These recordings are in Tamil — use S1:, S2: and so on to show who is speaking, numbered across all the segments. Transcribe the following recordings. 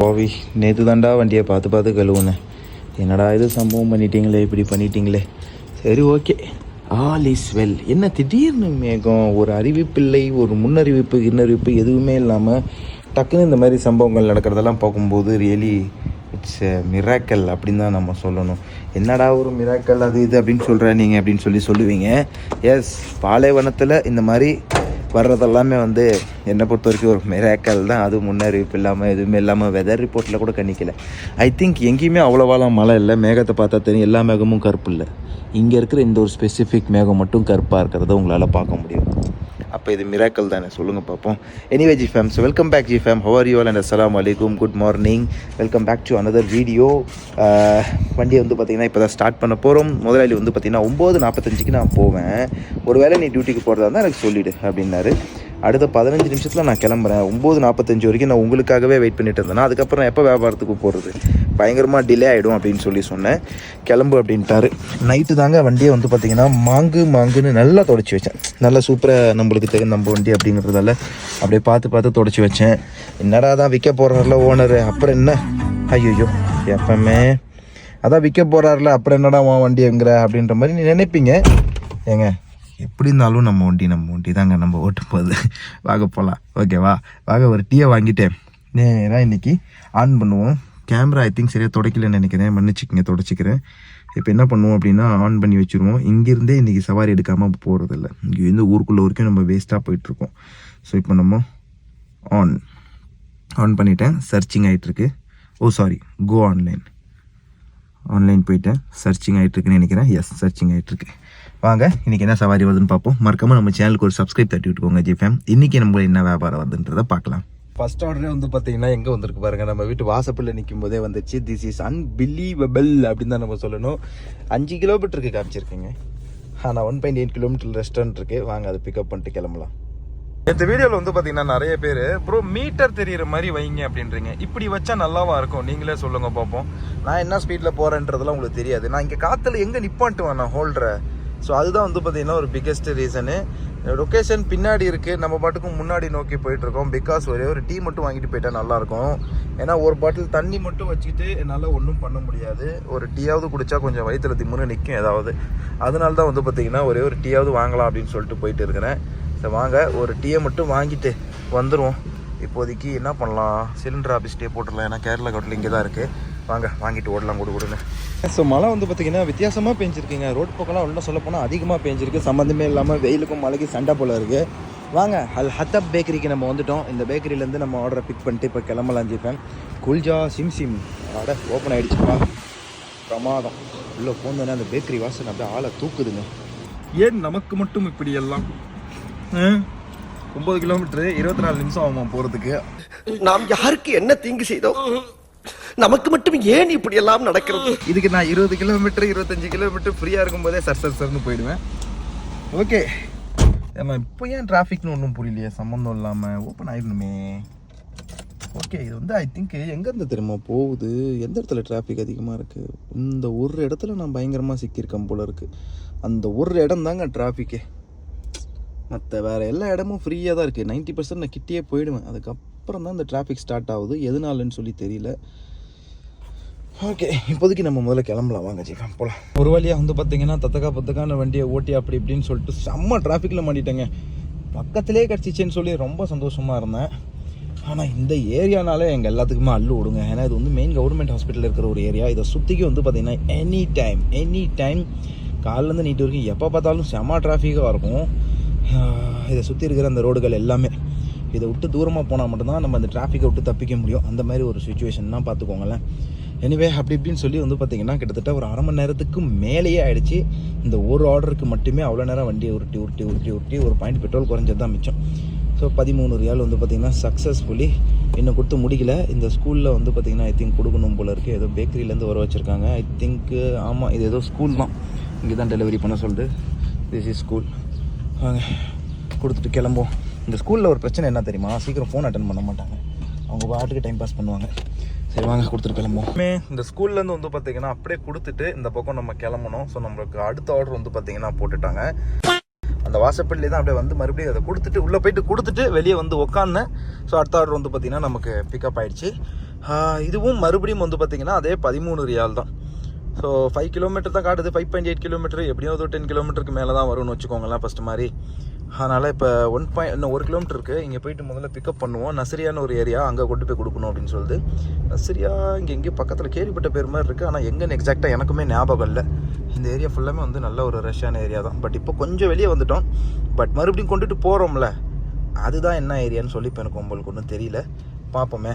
S1: போவி நேற்று தாண்டா வண்டியை பார்த்து பார்த்து கழுவுனேன். என்னடா இது சம்பவம் பண்ணிட்டீங்களே இப்படி பண்ணிட்டீங்களே? சரி ஓகே. All is well. என்ன திடீர்னு மேகம் ஒரு அறிவிப்பில்லை ஒரு முன்னறிவிப்பு இன்னறிவிப்பு எதுவுமே இல்லாமல் டக்குன்னு இந்த மாதிரி சம்பவங்கள் நடக்கிறதெல்லாம் பார்க்கும்போது ரியலி இட்ஸ் எ மிராக்கல் அப்படின்னு தான் நம்ம சொல்லணும். என்னடா ஒரு மிராக்கல் அது இது அப்படின்னு சொல்கிற நீங்கள் அப்படின்னு சொல்லி சொல்லுவீங்க. எஸ் பாலைவனத்தில் இந்த மாதிரி வர்றதெல்லாமே வந்து என்னை பொறுத்த வரைக்கும் ஒரு மிராக்கல் தான். அது முன்னறிவிப்பு இல்லாமல் எதுவுமே இல்லாமல் வெதர் ரிப்போர்ட்டில் கூட கணிக்கல. ஐ திங்க் எங்கேயுமே அவ்வளோவாலாம் மழை இல்லை. மேகத்தை பார்த்தா தெரியும் எல்லா மேகமும் கருப்பு இல்லை. இங்கே இருக்கிற இந்த ஒரு ஸ்பெசிஃபிக் மேகம் மட்டும் கருப்பாக இருக்கிறத உங்களால் பார்க்க முடியும். அப்போ இது மிராக்கல் தானே? சொல்லுங்கள் பார்ப்போம் anyway G fams welcome back G fam how are you and அஸ்லாம் வலைக்கும் good morning welcome back to another video வண்டியை வந்து பார்த்திங்கன்னா இப்போ தான் ஸ்டார்ட் பண்ண போகிறோம் முதலாளி வந்து பார்த்திங்கன்னா ஒம்பது நாற்பத்தஞ்சுக்கு நான் போவேன். ஒரு வேளை நீ டியூட்டிக்கு போகிறதா இருந்தால் எனக்கு சொல்லிவிடு அப்படின்னாரு. அடுத்த பதினஞ்சு நிமிஷத்தில் நான் கிளம்புறேன். ஒம்பது நாற்பத்தஞ்சு வரைக்கும் நான் உங்களுக்காகவே வெயிட் பண்ணிட்டு இருந்தேன்னா அதுக்கப்புறம் எப்போ வியாபாரத்துக்கு போகிறது பயங்கரமாக டிலே ஆகிடும் அப்படின்னு சொல்லி சொன்னேன். கிளம்பு அப்படின்ட்டாரு. நைட்டு தாங்க வண்டியை வந்து பார்த்திங்கன்னா மாங்கு மாங்குன்னு நல்லா தொடச்சி வச்சேன். நல்லா சூப்பராக நம்மளுக்கு தெரியும் நம்ம வண்டி அப்படிங்கிறதால அப்படியே பார்த்து பார்த்து தொடச்சி வச்சேன். என்னடா தான் விற்க போகிறார்ல ஓனர் அப்புறம் என்ன? ஐயோ எப்பவுமே அதான் விற்க போகிறாருல அப்புறம் என்னடா உன் வண்டிங்கிற அப்படின்ற மாதிரி நீ நினைப்பீங்க. ஏங்க எப்படி இருந்தாலும் நம்ம வண்டி நம்ம வண்டி தாங்க நம்ம ஓட்டும் போது. வாங்க போகலாம் ஓகேவா வாங்க ஒரு டீயை வாங்கிட்டேன். நேராக இன்றைக்கி ஆன் பண்ணுவோம். கேமரா ஐ திங்க் சரியாக துடைக்கலன்னு நினைக்கிறேன். மன்னிச்சுக்கங்க தொடச்சிக்கிறேன். இப்போ என்ன பண்ணுவோம் அப்படின்னா ஆன் பண்ணி வச்சுருவோம். இங்கேருந்தே இன்றைக்கி சவாரி எடுக்காமல் போகிறதில்ல இங்கேருந்து ஊருக்குள்ளே வரைக்கும் நம்ம வேஸ்ட்டாக போயிட்டுருக்கோம். ஸோ இப்போ நம்ம ஆன் ஆன் பண்ணிட்டேன். சர்ச்சிங் ஆகிட்டுருக்கு oh sorry go online online போயிட்டேன். சர்ச்சிங் ஆகிட்டுருக்குன்னு நினைக்கிறேன். எஸ் சர்ச்சிங் ஆகிட்டுருக்கு வாங்க இன்றைக்கி என்ன சவாரி வருதுன்னு பார்ப்போம். மறக்காமல் நம்ம சேனலுக்கு ஒரு சப்ஸ்கிரைப் தட்டி விட்டுக்கோங்க ஜிஃபேம் இன்றைக்கி நம்மளுக்கு என்ன வியாபாரம் வருதுன்றதை பார்க்கலாம். ஃபர்ஸ்ட் ஆர்டரே வந்து பார்த்தீங்கன்னா எங்கே வந்திருக்கு பாருங்க. நம்ம வீட்டு வாசப்பில் நிற்கும் போதே வந்துச்சு. திஸ் இஸ் அன்பிலீவபிள் அப்படின்னு தான் நம்ம சொல்லணும். அஞ்சு கிலோமீட்டருக்கு காமிச்சிருக்கீங்க. ஆனால் one point eight kilometre restaurant இருக்குது வாங்க அதை பிக்கப் பண்ணிட்டு கிளம்பலாம். இந்த வீடியோவில் வந்து பார்த்தீங்கன்னா நிறைய பேர் ப்ரோ மீட்டர் தெரிகிற மாதிரி வைங்க அப்படின்றீங்க. இப்படி வச்சா நல்லாவா இருக்கும்? நீங்களே சொல்லுங்க பார்ப்போம் நான் என்ன ஸ்பீடில் போகிறேன்றதெல்லாம் உங்களுக்கு தெரியாது. நான் இங்கே காற்றுல எங்கே நிப்பாட்டுவேன் நான் ஹோல்டரை ஸோ அதுதான் வந்து பார்த்தீங்கன்னா ஒரு பிக்கெஸ்ட் ரீசனு லொக்கேஷன் பின்னாடி இருக்குது நம்ம பாட்டுக்கும் முன்னாடி நோக்கி போயிட்டுருக்கோம். பிகாஸ் ஒரே ஒரு டீ மட்டும் வாங்கிட்டு போயிட்டா நல்லாயிருக்கும். ஏன்னா ஒரு பாட்டில் தண்ணி மட்டும் வச்சுக்கிட்டு என்னால் ஒன்றும் பண்ண முடியாது. ஒரு டீயாவது குடிச்சா கொஞ்சம் வயிற்றுல திம்முன்னு நிற்கும் ஏதாவது. அதனால தான் வந்து பார்த்தீங்கன்னா ஒரே ஒரு டீயாவது வாங்கலாம் அப்படின்னு சொல்லிட்டு போயிட்டு இருக்கிறேன். சரி வாங்க. ஒரு டீயை மட்டும் வாங்கிட்டு வந்துடுவோம் இப்போதைக்கு என்ன பண்ணலாம்? சிலிண்டர் ஆஃபீஸ் போட்டுடலாம். ஏன்னா கேரளா கட்டில் இங்கே தான் இருக்குது வாங்க வாங்கிட்டு ஓடலாம் கூட கொடுங்க ஸோ மழை வந்து பார்த்தீங்கன்னா வித்தியாசமாக பெஞ்சிருக்குங்க. ரோட் பக்கம்லாம் ஒன்றும் சொல்ல போனால் அதிகமாக பெஞ்சிருக்கு. சம்மந்தமே இல்லாமல் வெயிலுக்கும் மழைக்கு சண்டை போல் இருக்குது வாங்க அல் ஹத்தப் பேக்கரிக்கு நம்ம வந்துட்டோம். இந்த பேக்கரியிலேருந்து நம்ம ஆர்டரை பிக் பண்ணிட்டு இப்போ கிளம்பலாம் ஜிப்பேன் குல்ஜா சிம் சிம். அட ஓப்பன் ஆகிடுச்சுப்பா பிரமாதம். உள்ளே போனோன்னே அந்த பேக்கரி வாசனை அப்படியே ஆளை தூக்குதுங்க. ஏன் நமக்கு மட்டும் இப்படி எல்லாம் ஒம்பது கிலோமீட்டரு இருபத்தி நாலு நிமிஷம் ஆகுமா போகிறதுக்கு
S2: நாம் யாருக்கு என்ன தீங்கு செய்தோம்? நமக்கு மட்டும் ஏன் இப்படி எல்லாம் நடக்கிறது?
S1: இதுக்கு நான் இருபது கிலோமீட்டர் இருபத்தஞ்சு கிலோமீட்டர் ஃப்ரீயாக இருக்கும்போதே சர் சர் சர்னு போயிடுவேன். ஓகே ஏமா இப்போ ஏன் டிராஃபிக்னு ஒன்றும் புரியலையே? சம்மந்தம் இல்லாமல் ஓப்பன் ஆயிடணுமே. ஓகே இது வந்து ஐ திங்க் எங்கேருந்து தெரியுமா போகுது? எந்த இடத்துல டிராஃபிக் அதிகமாக இருக்குது இந்த ஒரு இடத்துல நான் பயங்கரமாக சிக்கியிருக்கேன் போல இருக்குது அந்த ஒரு இடம் தாங்க டிராஃபிக்கே மற்ற வேறு எல்லா இடமும் ஃப்ரீயாக தான் இருக்குது நைன்ட்டி பர்சன்ட் நான் கிட்டேயே போயிடுவேன். அதுக்கப்புறம் தான் இந்த டிராஃபிக் ஸ்டார்ட் ஆகுது. எதனாலன்னு சொல்லி தெரியல. ஓகே இப்போதைக்கு நம்ம முதல்ல கிளம்பலாம். வாங்க ஜீவன் போகலாம் ஒரு வழியாக வந்து பார்த்தீங்கன்னா தத்தக்கா பத்தக்கான வண்டியை ஓட்டி அப்படி இப்படின்னு சொல்லிட்டு செம்ம டிராஃபிக்கில் மாட்டிட்டேங்க. பக்கத்திலே கிடச்சிச்சேன்னு சொல்லி ரொம்ப சந்தோஷமாக இருந்தேன். ஆனால் இந்த ஏரியானாலே எங்கள் எல்லாத்துக்குமே அள்ளு விடுங்க. ஏன்னா இது வந்து மெயின் கவர்மெண்ட் ஹாஸ்பிட்டல் இருக்கிற ஒரு ஏரியா இதை சுற்றிக்கு வந்து பார்த்தீங்கன்னா எனி டைம் எனி டைம் காலிலேருந்து நீட்டு வரைக்கும் எப்போ பார்த்தாலும் செம்ம டிராஃபிக்காக இருக்கும். இதை சுற்றி இருக்கிற அந்த ரோடுகள் எல்லாமே. இதை விட்டு தூரமாக போனால் மட்டும்தான் நம்ம அந்த டிராஃபிக்கை விட்டு தப்பிக்க முடியும். அந்த மாதிரி ஒரு சுச்சுவேஷன்லாம் பார்த்துக்கோங்களேன். எனிவே அப்படி இப்படின்னு சொல்லி வந்து பார்த்தீங்கன்னா கிட்டத்தட்ட ஒரு அரை மணி நேரத்துக்கு மேலேயே ஆயிடுச்சு. இந்த ஒரு ஆர்டருக்கு மட்டுமே அவ்வளோ நேரம் வண்டியை உருட்டி உருட்டி உருட்டி உருட்டி ஒரு பாயிண்ட் பெட்ரோல் குறைஞ்சது தான் மிச்சம். ஸோ பதிமூணு ரியால் வந்து பார்த்திங்கன்னா சக்ஸஸ்ஃபுல்லி இன்னும் கொடுத்து முடிக்கல. இந்த ஸ்கூலில் வந்து பார்த்திங்கன்னா ஐ திங்க் கொடுக்கணும் போல இருக்குது ஏதோ பேக்கரியிலேருந்து வர வச்சுருக்காங்க. ஐ திங்க் ஆமாம் இது ஏதோ ஸ்கூல் தான். இங்கே தான் டெலிவரி பண்ண சொல்லிட்டு திஸ் இஸ் ஸ்கூல் வாங்க கொடுத்துட்டு கிளம்புவோம். இந்த ஸ்கூலில் ஒரு பிரச்சனை என்ன தெரியுமா? சீக்கிரம் ஃபோன் அட்டன் பண்ண மாட்டாங்க. அவங்க பாட்டுக்கு டைம் பாஸ் பண்ணுவாங்க. சரி வாங்க கொடுத்துட்டு கிளம்புவோம். இந்த ஸ்கூல்லேருந்து வந்து பார்த்தீங்கன்னா அப்படியே கொடுத்துட்டு இந்த பக்கம் நம்ம கிளம்பணும். ஸோ நம்மளுக்கு அடுத்த ஆர்டர் வந்து பார்த்தீங்கன்னா போட்டுட்டாங்க. அந்த வாசப்பள்ளி தான் அப்படியே வந்து மறுபடியும் அதை கொடுத்துட்டு உள்ளே போயிட்டு கொடுத்துட்டு வெளியே வந்து உக்காந்தேன். ஸோ அடுத்த ஆர்டர் வந்து பார்த்தீங்கன்னா நமக்கு பிக்கப் ஆயிடுச்சு. இதுவும் மறுபடியும் வந்து பார்த்தீங்கன்னா அதே பதிமூணு ரியால் தான். ஸோ ஃபைவ் கிலோமீட்டர் தான் காட்டுது. ஃபைவ் பாயிண்ட் எயிட் கிலோமீட்டர் எப்படியாவது ஒரு டென் கிலோமீட்டருக்கு மேலே தான் வரும்னு வச்சுக்கோங்களேன் ஃபஸ்ட்டு மாதிரி. அதனால் இப்போ ஒன் பாயிண்ட் இன்னும் ஒரு கிலோமீட்டர் இருக்குது இங்கே போயிட்டு முதல்ல பிக்கப் பண்ணுவோம். நசரியான ஒரு ஏரியா அங்கே கொண்டு போய் கொடுக்கணும் அப்படின்னு சொல்லிட்டு. நசரியா இங்கே எங்கேயும் பக்கத்தில் கேள்விப்பட்ட பேர் மாதிரி இருக்குது ஆனால் எங்கேன்னு எக்ஸாக்டாக எனக்குமே ஞாபகம் இல்லை. இந்த ஏரியா ஃபுல்லாமே வந்து நல்ல ஒரு ரஷ்யான ஏரியா தான். பட் இப்போ கொஞ்சம் வெளியே வந்துட்டோம். பட் மறுபடியும் கொண்டுட்டு போகிறோம்ல அதுதான் என்ன ஏரியான்னு சொல்லி இப்போ எனக்கு உங்களுக்கு ஒன்றும் தெரியல. பார்ப்போமே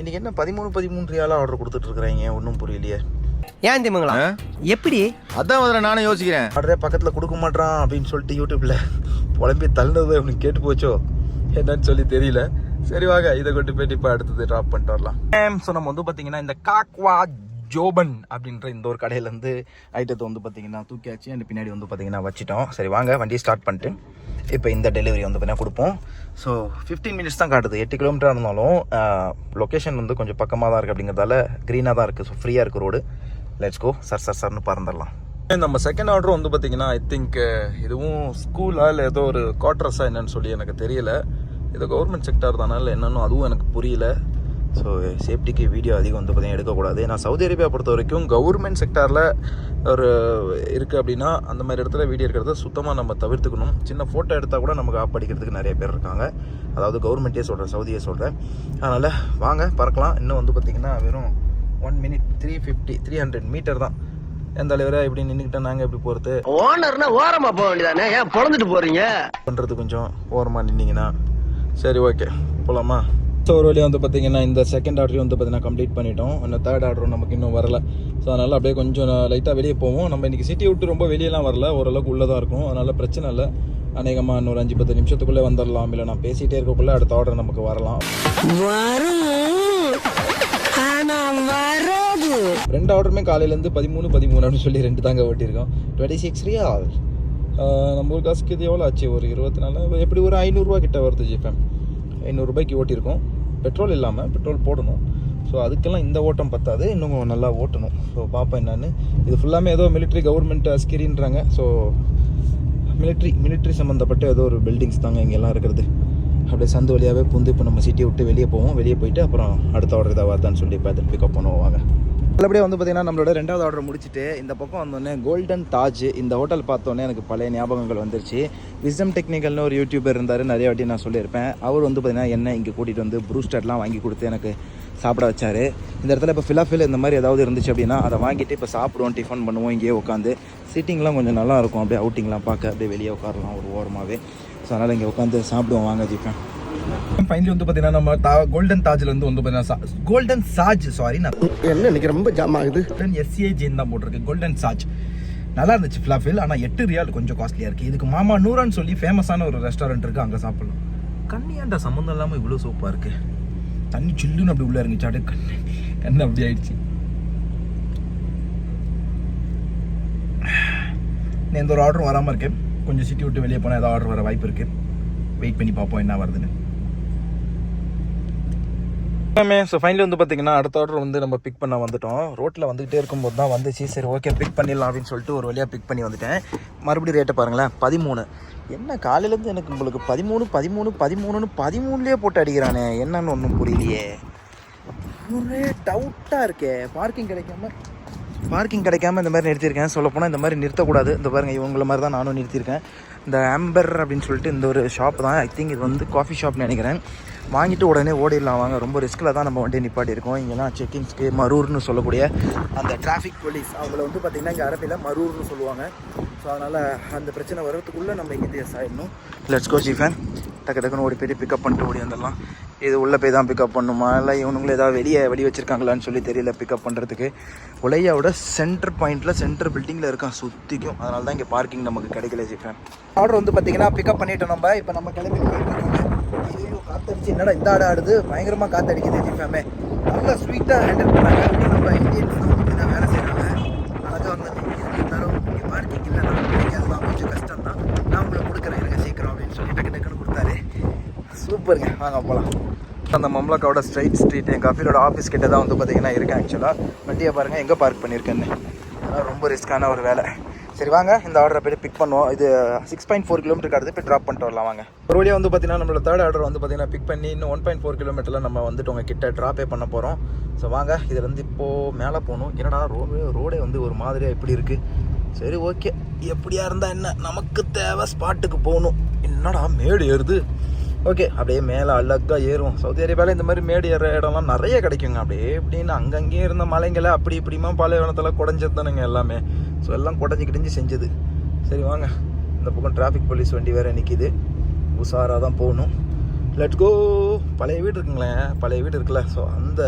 S1: இன்றைக்கி என்ன பதிமூணு பதிமூணு ரியாலாக ஆர்டர் கொடுத்துட்ருக்குறீங்க ஒன்றும் புரியலையே.
S2: ஏன் திமுங்களா எப்படி?
S3: அதான் முதல்ல நானும் யோசிக்கிறேன்.
S1: ஆர்டரே பக்கத்தில் கொடுக்க மாட்டான் அப்படின்னு சொல்லிட்டு யூடியூப்பில் புலம்பி தள்ளினது அப்படின்னு கேட்டு போச்சோ? என்னன்னு சொல்லி தெரியல. சரி வாங்க இதை கொண்டு போயிட்டு இப்போ அடுத்தது ட்ராப் பண்ணிட்டு வரலாம். ஸோ நம்ம வந்து பார்த்தீங்கன்னா இந்த காக்வா ஜோபன் அப்படின்ற இந்த ஒரு கடையிலேருந்து ஐட்டத்தை வந்து பார்த்தீங்கன்னா தூக்கியாச்சு. அண்ட் பின்னாடி வந்து பார்த்தீங்கன்னா வச்சிட்டோம். சரி வாங்க வண்டியை ஸ்டார்ட் பண்ணிட்டு இப்போ இந்த டெலிவரி வந்து பார்த்தீங்கன்னா கொடுப்போம். ஸோ 15 மினிட்ஸ் தான் காட்டுது. எட்டு கிலோமீட்டர் இருந்தாலும் லொக்கேஷன் வந்து கொஞ்சம் பக்கமாக தான் இருக்குது அப்படிங்கிறதால க்ரீனாக தான் இருக்குது ஸோ ஃப்ரீயாக இருக்குது ரோடு லெட்ஸ் கோ சர் சர் சர்னு பறந்துடலாம். நம்ம செகண்ட் ஆர்டர் வந்து பார்த்தீங்கன்னா ஐ திங்க் இதுவும் ஸ்கூலா இல்லை ஏதோ ஒரு குவார்டர்ஸா என்னன்னு சொல்லி எனக்கு தெரியல. இது கவர்மெண்ட் செக்டார் தானே இல்லை என்னன்னு அதுவும் எனக்கு புரியல. ஸோ சேஃப்டிக்கு வீடியோ அதிகம் வந்து பார்த்தீங்கன்னா எடுக்கக்கூடாது. ஏன்னா சவுதி அரேபியா பொறுத்த வரைக்கும் கவர்மெண்ட் செக்டாரில் ஒரு இருக்குது அப்படின்னா அந்த மாதிரி இடத்துல வீடியோ எடுக்கிறத சுத்தமாக நம்ம தவிர்த்துக்கணும். சின்ன ஃபோட்டோ எடுத்தால் கூட நமக்கு ஆப் அடிக்கிறதுக்கு நிறைய பேர் இருக்காங்க. அதாவது கவர்மெண்ட்டே சொல்கிறேன் சவுதியே சொல்கிறேன் அதனால் வாங்க பறக்கலாம். இன்னும் வந்து பார்த்திங்கன்னா வெறும் one minute three fifty three hundred metre தான். எந்த அளவுக்கு இப்படி நின்றுக்கிட்டா நாங்கள் எப்படி போகிறது
S2: ஓனர்னா ஓரமா போக வேண்டியதானே? ஏன் பொழந்துட்டு போறீங்க?
S1: பண்ணுறது கொஞ்சம் ஓரமாக நின்னீங்கன்னா. சரி ஓகே போகலாமா ஸோ ஒரு வழியாக வந்து பார்த்தீங்கன்னா இந்த செகண்ட் ஆர்டரையும் வந்து பார்த்தீங்கன்னா கம்ப்ளீட் பண்ணிட்டோம். இன்னும் தேர்ட் ஆர்டரும் நமக்கு இன்னும் வரல. ஸோ அதனால் அப்படியே கொஞ்சம் லைட்டாக வெளியே போவோம். நம்ம இன்றைக்கி சிட்டி விட்டு ரொம்ப வெளியெல்லாம் வரல. ஓரளவுக்கு உள்ளே தான் இருக்கும். அதனால் பிரச்சனை இல்லை. அநேகமாக இன்னொரு அஞ்சு பத்து நிமிஷத்துக்குள்ளே வந்துடலாம். இல்லை நான் பேசிகிட்டே இருக்கக்குள்ளே அடுத்த ஆர்டர் நமக்கு வரலாம். ரெண்டு ஆர்டருமே காலையிலேருந்து பதிமூணு பதிமூணு அப்படின்னு சொல்லி ரெண்டு தாங்க ஓட்டியிருக்கோம். டுவெண்ட்டி சிக்ஸ் ரியால் நம்ம ஒரு காசுக்கு இது எவ்வளோ ஆச்சு? ஒரு இருபத்தி நாலு எப்படி ஒரு ஐநூறுரூவா கிட்ட வருது ஜிஃபேம் ஐநூறுரூபாய்க்கு ஓட்டியிருக்கோம். பெட்ரோல் இல்லாமல் பெட்ரோல் போடணும். ஸோ அதுக்கெல்லாம் இந்த ஓட்டம் பத்தாது. இன்னும் நல்லா ஓட்டணும். ஸோ பார்ப்போம் என்னன்னு. இது ஃபுல்லாமே ஏதோ மிலிட்ரி கவர்மெண்ட் அஸ்கிரின்றாங்க ஸோ மிலிட்ரி மிலிட்ரி சம்மந்தப்பட்ட ஏதோ ஒரு பில்டிங்ஸ் தாங்க இங்கெல்லாம் இருக்கிறது அப்படியே சந்து வழியாகவே புந்து இப்போ நம்ம சிட்டியை விட்டு வெளியே போவோம். வெளியே போயிட்டு அப்புறம் அடுத்த ஆர்டர் ஏதாவது வருதான்னு சொல்லி பார்த்துட்டு பிக்கப் பண்ணுவோம். வாங்க. நல்லபடியாக வந்து பார்த்தீங்கன்னா நம்மளோட ரெண்டாவது ஆர்டர் முடிச்சுட்டு இந்த பக்கம் வந்தோடனே கோல்டன் தாஜ் இந்த ஹோட்டல் பார்த்தோன்னே எனக்கு பழைய ஞாபகங்கள் வந்துருச்சு. விஸ்டம் டெக்னிக்கல்னு ஒரு யூடியூபர் இருந்தார் நிறைய வாட்டி நான் சொல்லியிருப்பேன். அவர் வந்து பார்த்தீங்கன்னா என்ன இங்கே கூட்டிகிட்டு வந்து ப்ரூஸ்டர்லாம் வாங்கி கொடுத்து எனக்கு சாப்பிட வச்சார். இந்த இடத்துல இப்போ ஃபிலாஃபில் இந்த மாதிரி ஏதாவது இருந்துச்சு அப்படின்னா அதை வாங்கிட்டு இப்போ சாப்பிடுவோம் டிஃபன் பண்ணுவோம் இங்கேயே உட்காந்து. சீட்டிங்லாம் கொஞ்சம் நல்லா இருக்கும். அப்படியே அவுட்டிங்லாம் பார்க்க அப்படியே வெளியே உட்காரலாம் ஒரு ஓரமாகவே ஸோ அதனால் இங்கே உட்காந்து சாப்பிடுவோம். வாங்க ஜிப்பேன் ஃபைனலி வந்து பார்த்தீங்கன்னா நம்ம தா கோல்டன் தாஜில் வந்து வந்து பார்த்தீங்கன்னா கோல்டன் சாஜ் சாரி நான்
S2: என்ன இன்னைக்கு ரொம்ப ஜாம் ஆகுது?
S1: கோல்டன் எஸ்ஏஜின்னு தான் போட்டிருக்கு. கோல்டன் சாஜ் நல்லா இருந்துச்சு ஃபிலாஃபில் ஆனால் எட்டு ரியால் கொஞ்சம் காஸ்ட்லியாக இருக்குது இதுக்கு மாமா நூறான்னு சொல்லி ஃபேமஸான ஒரு ரெஸ்டாரண்ட் இருக்குது அங்கே சாப்பிடலாம். கண்ணியாண்டா சம்மந்தம் இல்லாமல் இவ்வளோ சூப்பாக இருக்குது தண்ணி சில்லுன்னு அப்படி உள்ளே இறங்கிச்சு அப்படியே கண்ணு கண்ணு அப்படி ஆயிடுச்சு. நான் எந்த ஒரு ஆர்டரும் வராமல் இருக்கேன். கொஞ்சம் சிட்டி விட்டு வெளியே போனால் ஏதாவது ஆர்டர் வர வாய்ப்பு இருக்குது வெயிட் பண்ணி பார்ப்போம் என்ன வருதுன்னு. ஸோ ஃபைனலி வந்து பார்த்தீங்கன்னா அடுத்த ஆர்டர் வந்து நம்ம பிக் பண்ண வந்துட்டோம். ரோட்டில் வந்துகிட்டே இருக்கும்போது தான் வந்துச்சு. சரி ஓகே பிக் பண்ணிடலாம் அப்படின்னு சொல்லிட்டு ஒரு வழியாக பிக் பண்ணி வந்துட்டேன். மறுபடியும் ரேட்டை பாருங்களேன். பதிமூணு. என்ன காலையிலேருந்து எனக்கு உங்களுக்கு பதிமூணு பதிமூணு பதிமூணுன்னு பதிமூணுலேயே போட்டு அடிக்கிறானே. என்னன்னு ஒன்றும் புரியலையே. ஒரே டவுட்டாக இருக்கே. பார்க்கிங் கிடைக்காம பார்க்கிங் கிடைக்காம இந்த மாதிரி நிறுத்தியிருக்கேன். சொல்லப்போனால் இந்த மாதிரி நிறுத்தக்கூடாது. இந்த பாருங்கள் இவங்கள மாதிரி தான் நானும் நிறுத்தியிருக்கேன். இந்த ஆம்பர் அப்படின்னு சொல்லிட்டு இந்த ஒரு ஷாப் தான். ஐ திங்க் இது வந்து காஃபி ஷாப்னு நினைக்கிறேன். வாங்கிட்டு உடனே ஓடிடலாம். வாங்க ரொம்ப ரிஸ்கில் தான் நம்ம வண்டியை நிப்பாட்டி இருக்கோம் இங்கெல்லாம் செக்கிங்ஸ்க்கு மரூர்னு சொல்லக்கூடிய அந்த டிராஃபிக் போலீஸ் அவங்கள வந்து பார்த்திங்கன்னா இங்கே அரபியில் மரூர்னு சொல்லுவாங்க. ஸோ அதனால் அந்த பிரச்சனை வர்றதுக்குள்ளே நம்ம இங்கே ஆயிடணும் ஆகிடணும் லெட்ஸ் கோ ஜிஃபேன் டக்கு டக்குன்னு ஓடி போயிட்டு பிக்கப் பண்ணிட்டு ஓடி வந்துடலாம். இது உள்ளே போய் தான் பிக்கப் பண்ணுமா? இல்லை இவனுங்களும் ஏதாவது வெளியே வெடி வச்சுருக்காங்களான்னு சொல்லி தெரியல பிக்கப் பண்ணுறதுக்கு உலையாவோட சென்டர் பாயிண்ட்டில் சென்டர் பில்டிங்கில் இருக்கான் சுற்றிக்கும் அதனால தான் இங்கே பார்க்கிங் நமக்கு கிடைக்கல ஜிஃபேன் ஆர்டர் வந்து பார்த்திங்கன்னா பிக்கப் பண்ணிட்டோம் நம்ம. இப்போ நம்ம கிளம்பி போயிட்டு ஐயோ காத்தடிச்சு. என்னடா இந்த ஆடு ஆடுது? பயங்கரமாக காத்தடிக்குது ஜிஃபேமே நல்லா ஸ்வீட்டாக ஹேண்டில் பண்ணாங்க. அப்படி நம்ம இந்தியன்ஸ் தான் வந்து பார்த்தீங்கன்னா வேலை செய்கிறாங்க அழகாக வந்து இருந்தாலும் இங்கே பார்க்கிங் இல்லை நான் கிடைக்காதுதான் கொஞ்சம் கஷ்டம் தான் நான் உங்களை கொடுக்குறேன் எனக்கு சீக்கிரம் அப்படின்னு சொல்லி டக்கு டக்குன்னு கொடுத்தாரு. சூப்பருங்க வாங்க போகலாம் அந்த மம்லக்காவோட ஸ்ட்ரைட் ஸ்ட்ரீட் என் காஃபியோட ஆஃபீஸ் கிட்ட தான் வந்து பார்த்தீங்கன்னா இருக்கேன் ஆக்சுவலாக வண்டியை பாருங்கள் எங்கே பார்க் பண்ணியிருக்கேன்னு அதெல்லாம் ரொம்ப ரிஸ்க்கான ஒரு வேலை. சரி வாங்க. இந்த ஆர்டரை போய் பிக் பண்ணுவோம். இது சிக்ஸ் பாயிண்ட் ஃபோர் கிலோமீட்டர் அடுத்து போய் ட்ராப் பண்ணிட்டு வரலாம். வாங்க. ஒரு வழியாக வந்து பார்த்தீங்கன்னா நம்மளோட தேர்ட் ஆர்டர் வந்து பார்த்தீங்கன்னா பிக் பண்ணி இன்னும் ஒன் பாயிண்ட் ஃபோர் கிலோமீட்டரில் நம்ம வந்துட்டு உங்கள் கிட்ட ட்ராப்பே பண்ண போகிறோம் ஸோ வாங்க. இதுலேருந்து இப்போது மேலே போகணும். என்னடா ரோடு ரோடே வந்து ஒரு மாதிரியாக எப்படி இருக்குது சரி ஓகே எப்படியா இருந்தால் என்ன? நமக்கு தேவை ஸ்பாட்டுக்கு போகணும். என்னடா மேடு ஏறுது? ஓகே அப்படியே மேலே அழகா ஏறும் சவுதி அரேபியாவில் இந்த மாதிரி மேடு ஏற இடம்லாம் நிறைய கிடைக்குங்க. அப்படியே இப்படின்னு அங்கங்கேயே இருந்த மலைங்களை அப்படி இப்படிமா பாலைவனத்தில் குடஞ்சது தானுங்க எல்லாமே. ஸோ எல்லாம் குடஞ்சி கிடஞ்சி செஞ்சது. சரி வாங்க. இந்த பக்கம் டிராஃபிக் போலீஸ் வண்டி வேறு நிற்கிது உஷாராக தான் போகணும். லெட் கோ பழைய வீடு இருக்குங்களேன் பழைய வீடு இருக்குல்ல. ஸோ அந்த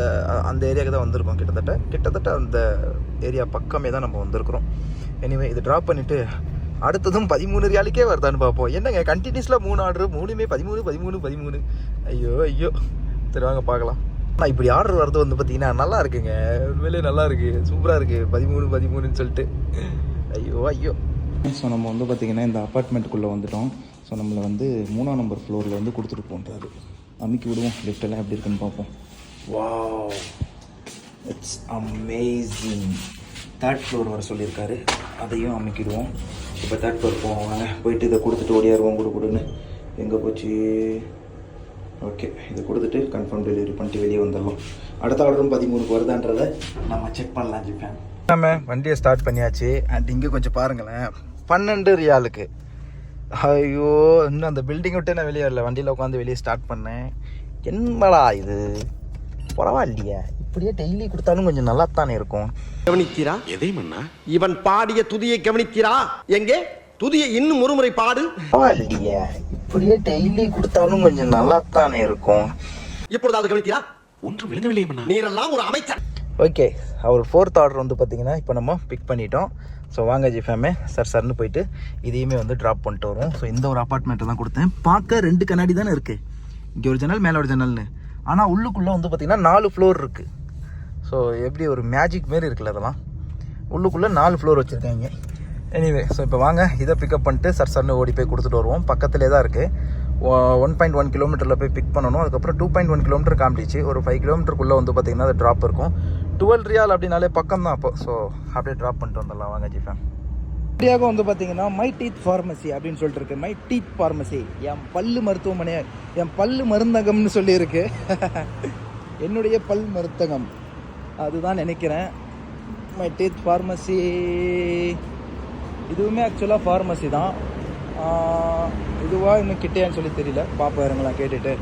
S1: அந்த ஏரியாவுக்கு தான் வந்திருக்கோம். கிட்டத்தட்ட கிட்டத்தட்ட அந்த ஏரியா பக்கமே தான் நம்ம வந்திருக்கிறோம். எனிவே இது ட்ராப் பண்ணிவிட்டு அடுத்ததும் பதிமூணு ரியாலுக்கே வருதான்னு பார்ப்போம். என்னங்க கண்டினியூஸில் மூணு ஆர்டர் மூணுமே பதிமூணு பதிமூணு பதிமூணு. ஐயோ ஐயோ. சரி வாங்க பார்க்கலாம். ஆனால் இப்படி ஆர்டர் வர்றது வந்து பார்த்தீங்கன்னா நல்லா இருக்குங்க. உண்மையிலே நல்லா இருக்கு. சூப்பராக இருக்கு. பதிமூணு பதிமூணுன்னு சொல்லிட்டு. ஐயோ ஐயோ. ஸோ நம்ம வந்து பார்த்திங்கன்னா இந்த அப்பார்ட்மெண்ட்டுக்குள்ளே வந்துட்டோம். ஸோ நம்மளை வந்து மூணாம் நம்பர் ஃப்ளோரில் வந்து கொடுத்துட்டு போன்றாரு. அமைக்கி விடுவோம். லிஃப்டெல்லாம் எப்படி இருக்குன்னு பார்ப்போம். Wow it's amazing third floor வர சொல்லியிருக்காரு. அதையும் அமைக்கிடுவோம். இப்போ தேர்ட் ஃப்ளோர் போவோம் வாங்க போயிட்டு இதை கொடுத்துட்டு ஓடியாருவோம் கொடு கொடுன்னு. எங்கே போச்சு? ஓகே இதை கொடுத்துட்டு கன்ஃபார்ம் டெலிவரி பண்ணிட்டு வெளியே வந்துடலாம். அடுத்த ஆர்டரும் பதிமூணுக்கு வருதான்றதை நம்ம செக் பண்ணலாம் ஜிப்பேன் நம்ம வண்டியை ஸ்டார்ட் பண்ணியாச்சு. அண்ட் இங்கே கொஞ்சம் பாருங்களேன். பன்னெண்டு ரியாலுக்கு. ஐயோ இன்னும் அந்த பில்டிங் விட்டு நான் வெளியே வரல. வண்டியில் உட்காந்து வெளியே ஸ்டார்ட் பண்ணேன். என்னடா இது? பரவாயில்லையே. இப்படியே டெய்லி கொடுத்தாலும் கொஞ்சம் நல்லா தானே இருக்கும்.
S2: கவனித்தீரா
S4: எதை மன்னா?
S2: இவன் பாடிய துதியை கவனித்தீரா எங்கே? துதியை இன்னும் ஒருமுறை பாடு.
S1: பரவாயில்லையே இப்படியே டெய்லி கொடுத்தாலும் கொஞ்சம் நல்லா தானே இருக்கும்
S2: இப்பொழுதாவது கவனித்தீரா
S4: ஒன்றும் விளங்கவில்லை மன்னா.
S2: நீரெல்லாம் ஒரு அமைச்சர்.
S1: ஓகே அவர் ஃபோர்த் ஆர்டர் வந்து பார்த்தீங்கன்னா இப்போ நம்ம பிக் பண்ணிட்டோம். ஸோ வாங்க ஜி ஃபேமே சார் சர்னு போயிட்டு இதையுமே வந்து ட்ராப் பண்ணிட்டு வரோம் ஸோ இந்த ஒரு அப்பார்ட்மெண்ட்டை தான் கொடுத்தேன். பார்க்க ரெண்டு கண்ணாடி தானே இருக்குது இங்கே ஒரு ஜன்னல் மேலே ஒரு ஜன்னல்னு. ஆனால் உள்ளுக்குள்ளே வந்து பார்த்திங்கன்னா நாலு ஃப்ளோர் இருக்குது ஸோ எப்படி ஒரு மேஜிக் மாரி இருக்குல்ல அதெல்லாம்? உள்ளுக்குள்ளே நாலு ஃப்ளோர் வச்சுருக்காங்க. எனிவே ஸோ இப்போ வாங்க இதை பிக்கப் பண்ணிட்டு சர் சர்னு ஓடி போய் கொடுத்துட்டு வருவோம். பக்கத்துலேயே தான் இருக்குது ஒன் பாயிண்ட் ஒன் கிலோமீட்டரில் போய் பிக் பண்ணணும். அதுக்கப்புறம் டூ பாயிண்ட் ஒன் கிலோமீட்டர் காமிச்சிச்சு. ஒரு ஃபைவ் கிலோமீட்டருக்குள்ளே வந்து பார்த்திங்கன்னா அது ட்ராப் இருக்கும். டுவெல் ரியால் அப்படின்னாலே பக்கம் தான் அப்போ. ஸோ அப்படியே ட்ராப் பண்ணிட்டு வந்துடலாம். வாங்க ஜிஃபேன் இப்படியாக வந்து பார்த்தீங்கன்னா மை டீத் ஃபார்மசி அப்படின்னு சொல்லிட்டு இருக்கு. மை டீத் ஃபார்மசி என் பல்லு மருத்துவமனை என் பல்லு மருந்தகம்னு சொல்லியிருக்கு. என்னுடைய பல் மருந்தகம் அதுதான் நினைக்கிறேன். மை டீத் ஃபார்மசி இதுவுமே ஆக்சுவலாக ஃபார்மசி தான். இதுவாக இன்னும் கிட்டேன்னு சொல்லி தெரியல. பாப்பா இருங்களா கேட்டுட்டு.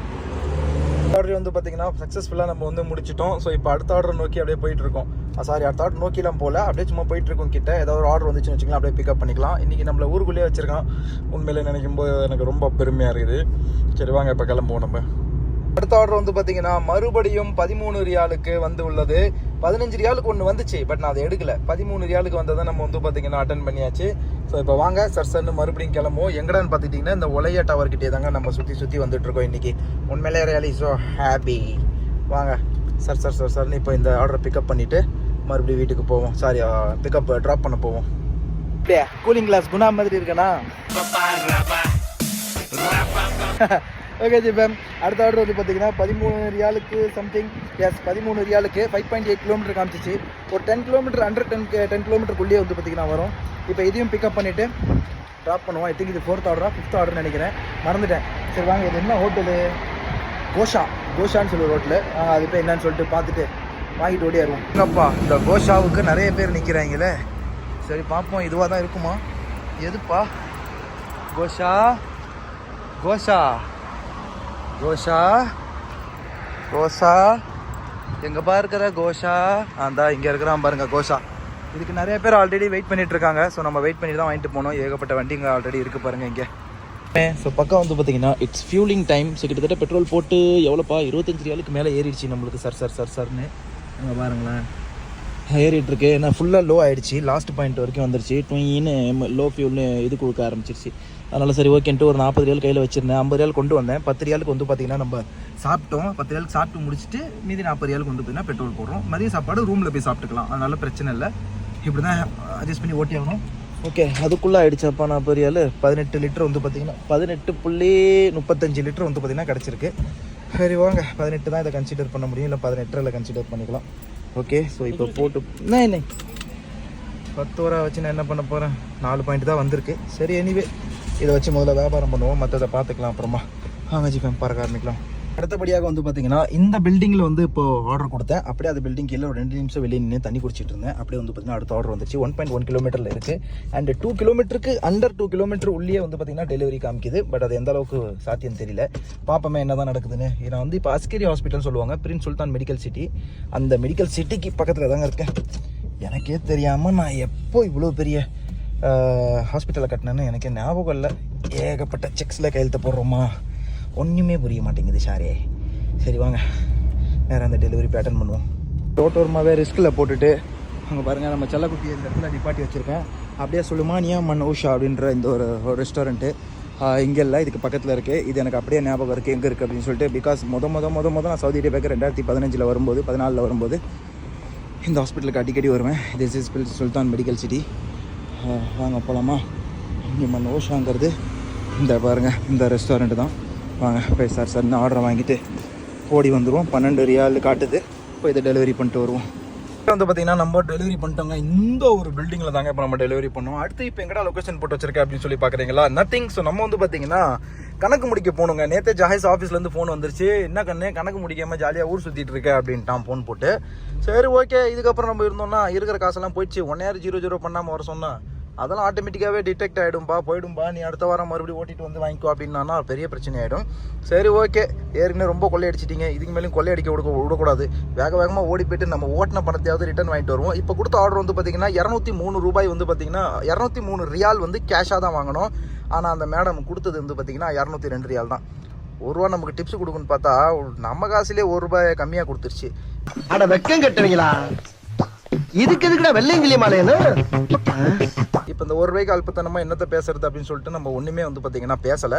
S1: ஆர்டர் வந்து பார்த்தீங்கன்னா சக்ஸஸ்ஃபுல்லாக நம்ம வந்து முடிச்சிட்டோம். ஸோ இப்போ அடுத்த ஆர்டர் நோக்கி அப்படியே போயிட்டு இருக்கோம் சாரி ah, அடுத்த ஆர்டர் நோக்கிலாம் போகல அப்படியே சும்மா போயிட்டு இருக்கோம் கிட்ட. ஏதாவது ஒரு ஆர்டர் வந்துச்சுன்னு வச்சுக்கலாம் அப்படியே பிக்கப் பண்ணிக்கலாம். இன்றைக்கி நம்மளை ஊருக்குள்ளேயே வச்சிருக்கான். உண்மையிலே நினைக்கும் போது எனக்கு ரொம்ப பெருமையாக இருக்குது. சரி வாங்க இப்போ கிளம்புவோம் நம்ம. அடுத்த ஆர்டர் வந்து பார்த்தீங்கன்னா மறுபடியும் பதிமூணு ரியாலுக்கு வந்து உள்ளது. பதினஞ்சு ரியாலுக்கு ஒன்று வந்துச்சு பட் நான் அதை எடுக்கல. பதிமூணு ரியாலுக்கு வந்ததை நம்ம வந்து பார்த்தீங்கன்னா அட்டன் பண்ணியாச்சு. ஸோ இப்போ வாங்க சர் சர்னு மறுபடியும் கிளம்புவோம். எங்கடான்னு பார்த்துட்டிங்கன்னா இந்த ஒலைய டவர் கிட்டே தாங்க நம்ம சுற்றி சுற்றி வந்துட்டு இருக்கோம் இன்னைக்கு. உண்மையிலே ரியாலி ஸோ ஹாப்பி வாங்க சார் சார் சார் சார்னு இப்போ இந்த ஆர்டரை பிக்கப் பண்ணிவிட்டு மறுபடியும் வீட்டுக்கு போவோம். சாரி பிக்கப் ட்ராப் பண்ண போவோம். கூலிங் கிளாஸ் குணா மாதிரி இருக்கேனா? ஓகே ஜி மேம் அடுத்த ஆர்டர் வந்து பார்த்தீங்கன்னா பதிமூணு ரியாலுக்கு சம்திங் எஸ் பதிமூணு ரியாலுக்கு ஃபைவ் பாயிண்ட் எயிட் கிலோமீட்டர் காமிச்சிச்சு. ஒரு ten kilometre under ten ten கிலோமீட்டருக்குள்ளேயே வந்து பார்த்தீங்கன்னா வரும். இப்போ இதையும் பிக்கப் பண்ணிவிட்டு ட்ராப் பண்ணுவோம். ஐ திங்க் இது ஃபோர்த் ஆர்டரா ஃபிஃப்த் ஆர்டர் நினைக்கிறேன். மறந்துட்டேன். சரி வாங்க இது என்ன ஹோட்டலு கோஷா. கோஷான்னு சொல்லி ரோட்டில் அது போய் என்னன்னு சொல்லிட்டு பார்த்துட்டு வாங்கிட்டு ஓடியாருவோம் எங்கப்பா இந்த கோஷாவுக்கு நிறைய பேர் நிற்கிறாங்களே சரி பார்ப்போம். இதுவாக தான் இருக்குமா? எதுப்பா? கோஷா? கோஷா? கோஷா? கோஷா? எங்கப்பா இருக்கிற கோஷா? அந்த இங்கே இருக்கிறான் பாருங்க கோஷா. இதுக்கு நிறைய பேர் ஆல்ரெடி வெயிட் பண்ணிட்டு இருக்காங்க. ஸோ நம்ம வெயிட் பண்ணி தான் வாங்கிட்டு போனோம். ஏகப்பட்ட வண்டிங்க ஆல்ரெடி இருக்கு பாருங்க இங்கே. ஸோ பக்கம் வந்து பார்த்தீங்கன்னா இட்ஸ் ஃபியூலிங் டைம் ஸோ கிட்டத்தட்ட பெட்ரோல் போட்டு எவ்வளோப்பா? இருபத்தஞ்சு ரியாலுக்கு மேலே ஏறிடுச்சு நம்மளுக்கு சார் சார் சார் சார்னு அங்கே பாருங்களேன். ஏறிட்டு இருக்கு. ஏன்னா ஃபுல்லாக லோ ஆயிடுச்சு. லாஸ்ட் பாயிண்ட் வரைக்கும் வந்துருச்சு. ட்வீன்னு லோ ஃபியூல்னு இது கொடுக்க ஆரம்பிச்சிருச்சு. அதனால் சரி ஓகேன்ட்டு ஒரு நாற்பது ரியால் கையில் வச்சுருந்தேன். ஐம்பது ரியால் கொண்டு வந்தேன். பத்து ரியாலுக்கு வந்து பார்த்திங்கன்னா நம்ம சாப்பிட்டோம். பத்து ரியாலுக்கு சாப்பிட்டு முடிச்சுட்டு மீதி நாற்பது ரியாலுக்கு வந்து பார்த்தீங்கன்னா பெட்ரோல் போடுறோம். மதிய சாப்பாடு ரூமில் போய் சாப்பிட்டுக்கலாம். அதனால் பிரச்சனை இல்லை. இப்படி தான் அட்ஜஸ்ட் பண்ணி ஓட்டி ஆகணும். ஓகே அதுக்குள்ளே ஆகிடுச்சப்பா நாற்பது ரியால். பதினெட்டு லிட்டர் வந்து பார்த்திங்கன்னா பதினெட்டு புள்ளி முப்பத்தஞ்சு லிட்டர் வந்து பார்த்திங்கன்னா கிடச்சிருக்கு. சரி வாங்க. பதினெட்டு தான் இதை கன்சிடர் பண்ண முடியும். இல்லை பதினெட்டில் கன்சிடர் பண்ணிக்கலாம். ஓகே ஸோ இப்போ போட்டு என்ன பத்து ரூபா வச்சு நான் என்ன பண்ண போகிறேன் நாலு பாயிண்ட் தான் வந்திருக்கு. சரி எனிவே இதை வச்சு முதல்ல வியாபாரம் பண்ணுவோம். மற்றதை பார்த்துக்கலாம் அப்புறமா. வாங்க ஜிஃபேம் பறக்க ஆரம்பிக்கலாம். அடுத்தபடியாக வந்து பார்த்தீங்கன்னா இந்த பில்டிங்கில் வந்து இப்போ ஆர்டர் கொடுத்தேன். அப்படியே அந்த பில்டிங் கீழே ஒரு ரெண்டு நிமிஷம் வெளியே நின்று தண்ணி குடிச்சிட்டு இருந்தேன். அப்படியே வந்து பார்த்தீங்கன்னா அடுத்த ஆர்டர் வந்துச்சு. ஒன் பாயிண்ட் ஒன் கிலோமீட்டரில் இருக்குது அண்ட் டூ கிலோமீட்டருக்கு அண்டர் டூ கிலோமீட்டர் உள்ளே வந்து பார்த்தீங்கன்னா டெலிவரி காமிக்குது. பட் அது எந்த அளவுக்கு சாத்தியம் தெரியல. பார்ப்போமே என்ன தான் நடக்குதுன்னு. நான் வந்து இப்போ அஸ்கேரி ஹாஸ்பிட்டல் சொல்லுவாங்க பிரின்ஸ் சுல்தான் மெடிக்கல் சிட்டி அந்த மெடிக்கல் சிட்டிக்கு பக்கத்தில் தாங்க இருக்கேன். எனக்கே தெரியாமல் நான் எப்போ இவ்வளோ பெரிய ஹாஸ்பிட்டலில் கட்டினேன்னு எனக்கு ஞாபகம் இல்லை. ஏகப்பட்ட செக்ஸில் கையெழுத்து போடுறோமா? ஒன்றுமே புரிய மாட்டேங்குது ஷாரே சரி வாங்க. நேரம் அந்த டெலிவரி பேட்டர்ன் பண்ணுவோம். டோட்டோர்மாவே ரிஸ்கில் போட்டுட்டு அங்கே பாருங்கள் நம்ம செல்லக்குட்டியை இந்த இடத்துல நிப்பாட்டி வச்சுருக்கேன். அப்படியே சொல்லுமானியா மன் உஷா அப்படின்ற இந்த ஒரு ரெஸ்டாரண்ட்டு இங்கே இல்லை இதுக்கு பக்கத்தில் இருக்குது இது எனக்கு அப்படியே ஞாபகம் இருக்குது எங்கே இருக்குது அப்படின்னு சொல்லிட்டு பிகாஸ் முத முத முத முத நான் சவுதி அரேபியாவுக்கு ரெண்டாயிரத்தி பதினஞ்சில் வரும்போது பதினாலில் வரும்போது இந்த ஹாஸ்பிட்டலுக்கு அடிக்கடி வருவேன். திஸ் இஸ் பில் சுல்தான் மெடிக்கல் சிட்டி வாங்க போகலாமா இங்கே நோஷாங்கிறது ஓஷாங்கிறது. இந்த பாருங்கள் இந்த ரெஸ்டாரண்ட்டு தான். வாங்க போய் சார் சார் இந்த ஆர்டரை வாங்கிட்டு ஓடி வந்துடுவோம் பன்னெண்டு ரியால் காட்டுது. போய் இதை டெலிவரி பண்ணிட்டு வருவோம். இப்போ வந்து பார்த்தீங்கன்னா நம்ம டெலிவரி பண்ணிட்டோங்க. இந்த ஒரு பில்டிங்கில் தாங்க இப்போ நம்ம டெலிவரி பண்ணோம். அடுத்து இப்போ எங்கடா லொக்கேஷன் போட்டு வச்சிருக்கேன் அப்படின்னு சொல்லி பார்க்குறீங்களா நத்திங் ஸோ நம்ம வந்து பார்த்தீங்கன்னா கணக்கு முடிக்க போகணுங்க. நேற்று ஜாஹிஸ் ஆஃபீஸ்லேருந்து ஃபோன் வந்துருச்சு. என்ன கண்ணே கணக்கு முடிக்காமல் ஜாலியாக ஊர் சுற்றிட்டு இருக்கேன் அப்படின்ட்டான் ஃபோன் போட்டு சரி ஓகே இதுக்கப்புறம் நம்ம இருந்தோம்னா இருக்கிற காசெல்லாம் போயிடுச்சு. ஒன் இயர் ஜீரோ ஜீரோ பண்ணாமல் வர சொன்னால் அதெல்லாம் ஆட்டோமேட்டிக்காகவே டிடெக்ட் ஆகிடும்பா போயிடும்பா நீ அடுத்த வாரம் மறுபடியும் ஓட்டிட்டு வந்து வாங்கிக்கோ அப்படின்னா பெரிய பிரச்சனை ஆகிடும் சரி ஓகே ஏற்கனவே ரொம்ப கொள்ளையடிச்சிட்டீங்க. இதுக்கு மேலேயும் கொள்ளையடிக்க விட விடக்கூடாது. வேக வேகமாக ஓடி போயிட்டு நம்ம ஓட்டின பணத்தையாவது ரிட்டர்ன் வாங்கிட்டு வருவோம். இப்போ கொடுத்த ஆர்டர் வந்து பார்த்தீங்கன்னா இரநூத்தி மூணு ரூபாய் வந்து பார்த்தீங்கன்னா இரநூத்தி மூணு ரியால் வந்து கேஷாக தான் வாங்கணும். ஆனால் அந்த மேடம் கொடுத்தது வந்து பார்த்தீங்கன்னா இரநூத்தி ரெண்டு ரியால் தான். ஒரு ரூபா நமக்கு டிப்ஸ் கொடுக்குன்னு பார்த்தா நம்ம காசுலேயே ஒரு ரூபாய் கம்மியாக கொடுத்துருச்சு.
S2: அட வெக்கம் கட்டுறீங்களா? இதுக்கு எதுக்குடா வெள்ளையங்கிலி மாலையன்னு
S1: இப்போ இந்த ஒரு ரூபாய்க்கு அல்பத்தனமாக என்னத்தை பேசுறது அப்படின்னு சொல்லிட்டு நம்ம ஒன்றுமே வந்து பார்த்தீங்கன்னா பேசலை.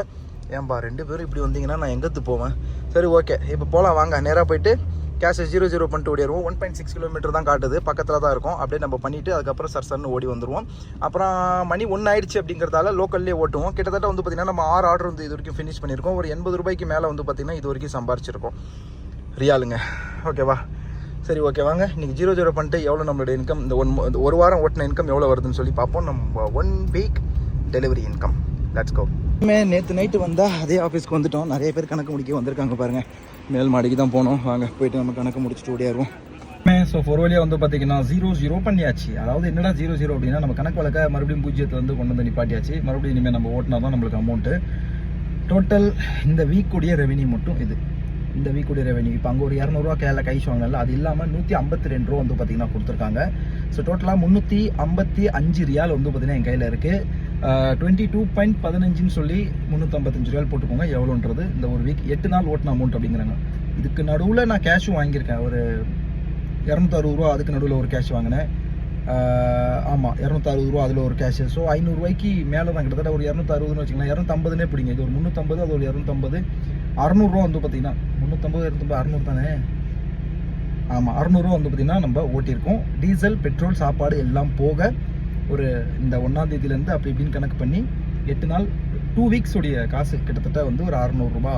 S1: ஏன்பா ரெண்டு பேரும் இப்படி வந்தீங்கன்னா நான் எங்கத்து போவேன்? சரி ஓகே. இப்போ போகலாம் வாங்க. நேராக போயிட்டு கேஷ் ஜீரோ ஜீரோ பண்ணிட்டு ஓடிடுவோம். ஒன் பாயிண்ட் சிக்ஸ் கிலோமீட்டர் தான் காட்டுது. பக்கத்தில் தான் இருக்கும். அப்படியே நம்ம பண்ணிவிட்டு அதுக்கப்புறம் சர் சர்னு ஓடி வந்துடுவோம் அப்புறம் மணி ஒன்று ஆயிடுச்சு அப்படிங்கிறதால லோக்கல்லே ஓட்டுவோம். கிட்டத்தட்ட வந்து பார்த்திங்கன்னா நம்ம ஆறு ஆர்டர் வந்து இது வரைக்கும் ஃபினிஷ் பண்ணியிருக்கோம். ஒரு எண்பது ரூபாய்க்கு மேலே வந்து பார்த்திங்கன்னா இது வரைக்கும் சம்பாரிச்சிருக்கோம். ரியாலுங்க. ஓகேவா? சரி ஓகே வாங்க. இன்றைக்கி ஜீரோ ஜீரோ பண்ணிட்டு எவ்வளோ நம்மளோட இன்கம் இந்த ஒன் இந்த ஒரு வாரம் ஓட்டின இன்கம் எவ்வளோ வருதுன்னு சொல்லி பார்ப்போம். நம்ம one week delivery income let's go நேற்று நைட்டு வந்தால் அதே ஆஃபீஸ்க்கு வந்துட்டோம். நிறைய பேர் கணக்கு முடிக்க வந்திருக்காங்க பாருங்கள் மேல் மாடிக்கு தான் போனோம். வாங்க போயிட்டு நம்ம கணக்கு முடிச்சுட்டு ஓடியாருவோம் ஸோ ஃபோர் வழியாக வந்து பார்த்தீங்கன்னா ஜீரோ ஜீரோ பண்ணியாச்சு. அதாவது என்னடா ஜீரோ ஜீரோ அப்படின்னா நம்ம கணக்கு வழக்க மறுபடியும் பூஜ்ஜியத்தை வந்து கொண்டு வந்து நிப்பாட்டியாச்சு. மறுபடியும் இனிமேல் நம்ம ஓட்டினா தான் நம்மளுக்கு அமௌண்ட்டு டோட்டல் இந்த வீக்குடைய ரெவென்யூ மட்டும் இது. இந்த வீக்குடைய ரெவென்யூ இப்போ அங்கே ஒரு இரநூறுவா கேல கைஸ் வாங்கினால அது இல்லாமல் நூற்றி ஐம்பத்தி ரெண்டு ரூபா வந்து பார்த்தீங்கன்னா கொடுத்துருக்காங்க. ஸோ டோட்டலாக முந்நூற்றி ஐம்பத்தி அஞ்சு ரியால் வந்து பார்த்தீங்கன்னா என் கையில் இருக்குது டுவெண்ட்டி டூ பாயிண்ட் பதினஞ்சுன்னு சொல்லி முந்நூற்றம்பத்தஞ்சு ரியால் போட்டுக்கோங்க. எவ்வளோன்றது இந்த ஒரு வீக் எட்டு நாள் ஓட்டின அமௌண்ட் அப்படிங்கிறாங்க. இதுக்கு நடுவில் நான் கேஷும் வாங்கியிருக்கேன். ஒரு இரநூத்தறுபது ரூபா அதுக்கு நடுவில் ஒரு கேஷ் வாங்கினேன். ஆமாம் இரநூத்தறுபது ரூபா அதில் ஒரு கேஷ் ஸோ ஐநூறுரூவாய்க்கு மேலே தான் கிட்டத்தட்ட ஒரு இரநூத்தறுபதுன்னு வச்சுக்கலாம் இரநூத்தம்பதுனே பிடிங்க. இது ஒரு முந்நூற்றம்பது அது ஒரு இரநூத்தம்பது. அறநூறுரூவா வந்து பார்த்தீங்கன்னா முந்நூற்றம்பது இரநூத்தம்பது அறநூறு தானே? ஆமாம் அறநூறுவா வந்து பார்த்தீங்கன்னா நம்ம ஓட்டியிருக்கோம். டீசல் பெட்ரோல் சாப்பாடு எல்லாம் போக ஒரு இந்த ஒன்றாந்தேதியிலேருந்து அப்படி இப்படின்னு கணக்கு பண்ணி எட்டு நாள் டூ வீக்ஸ் உடைய காசு கிட்டத்தட்ட வந்து ஒரு அறநூறுரூபா